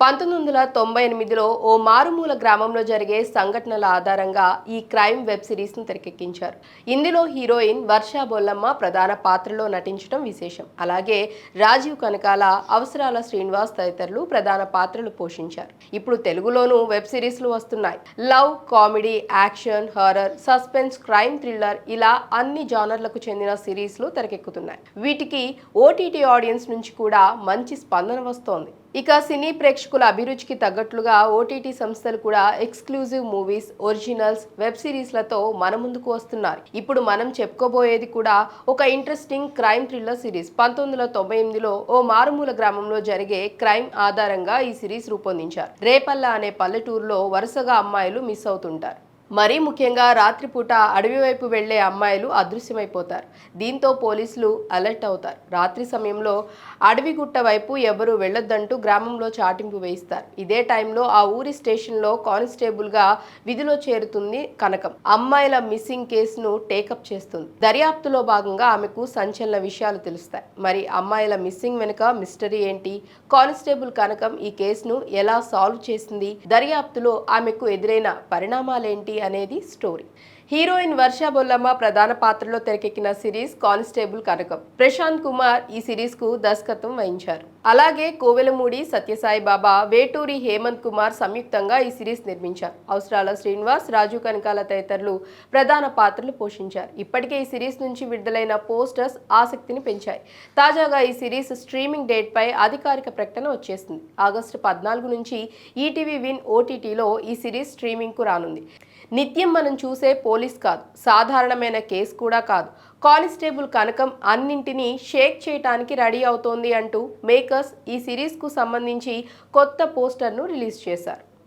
పంతొమ్మిది వందల తొంభై ఎనిమిదిలో ఓ మారుమూల గ్రామంలో జరిగే సంఘటనల ఆధారంగా ఈ క్రైమ్ వెబ్ సిరీస్ను తెరకెక్కించారు. ఇందులో హీరోయిన్ వర్షా బొల్లమ్మ ప్రధాన పాత్రలో నటించడం విశేషం. అలాగే రాజీవ్ కనకాల అవసరాల శ్రీనివాస్ తదితరులు ప్రధాన పాత్రలు పోషించారు. ఇప్పుడు తెలుగులోనూ వెబ్ సిరీస్లు వస్తున్నాయి. Love comedy action horror suspense crime thriller ఇలా అన్ని జానర్లకు చెందిన సిరీస్లు తెరకెక్కుతున్నాయి. వీటికి ఓటీటీ ఆడియన్స్ నుంచి కూడా మంచి స్పందన వస్తోంది. ఇక సినీ ప్రేక్షకుల అభిరుచికి తగ్గట్లుగా ఓటీటీ సంస్థలు కూడా ఎక్స్క్లూజివ్ మూవీస్ ఒరిజినల్స్ వెబ్ సిరీస్లతో మన ముందుకు వస్తున్నారు. ఇప్పుడు మనం చెప్పుకోబోయేది కూడా ఒక ఇంట్రెస్టింగ్ క్రైమ్ థ్రిల్లర్ సిరీస్. పంతొమ్మిది వందల తొంభై ఎనిమిదిలో ఓ మారుమూల గ్రామంలో జరిగే క్రైమ్ ఆధారంగా ఈ సిరీస్ రూపొందించారు. రేపల్ల అనే పల్లెటూరులో వరుసగా అమ్మాయిలు మిస్ అవుతుంటారు. మరీ ముఖ్యంగా రాత్రిపూట అడవి వైపు వెళ్ళే అమ్మాయిలు అదృశ్యమైపోతారు. దీంతో పోలీసులు అలర్ట్ అవుతారు. రాత్రి సమయంలో అడవి గుట్ట వైపు ఎవరు వెళ్ళొద్దంటూ గ్రామంలో చాటింపు వేయిస్తారు. ఇదే టైంలో ఆ ఊరి స్టేషన్లో కానిస్టేబుల్గా విధిలో చేరుతుంది కనకం. అమ్మాయిల మిస్సింగ్ కేసును టేకప్ చేస్తుంది. దర్యాప్తులో భాగంగా ఆమెకు సంచలన విషయాలు తెలుస్తాయి. మరి అమ్మాయిల మిస్సింగ్ వెనుక మిస్టరీ ఏంటి? కానిస్టేబుల్ కనకం ఈ కేసును ఎలా సాల్వ్ చేసింది? దర్యాప్తులో ఆమెకు ఎదురైన పరిణామాలేంటి అనేది స్టోరీ. హీరోయిన్ వర్ష బొల్లమ్మ ప్రధాన పాత్రలో తెరకెక్కిన సిరీస్ కానిస్టేబుల్ కనకం. ప్రశాంత్ కుమార్ ఈ సిరీస్కు దర్శకత్వం వహించారు. అలాగే కోవెలమూడి సత్యసాయి బాబా వేటూరి హేమంత్ కుమార్ సంయుక్తంగా ఈ సిరీస్ నిర్మించారు. అవసరాల శ్రీనివాస్ రాజు కనకాల తదితరులు ప్రధాన పాత్రలు పోషించారు. ఇప్పటికే ఈ సిరీస్ నుంచి విడుదలైన పోస్టర్స్ ఆసక్తిని పెంచాయి. తాజాగా ఈ సిరీస్ స్ట్రీమింగ్ డేట్ పై అధికారిక ప్రకటన వచ్చేసింది. ఆగస్టు పద్నాలుగు నుంచి ఈటీవీ విన్ ఓటీటీలో ఈ సిరీస్ స్ట్రీమింగ్కు రానుంది. నిత్యం మనం చూసే పోలీస్ కాదు సాధారణమైన కేసు కూడా కాదు. కానిస్టేబుల్ కనకం అన్నింటినీ షేక్ చేయటానికి రెడీ అవుతోంది అంటూ మేకర్స్ ఈ సిరీస్కు సంబంధించి కొత్త పోస్టర్ను రిలీజ్ చేశారు.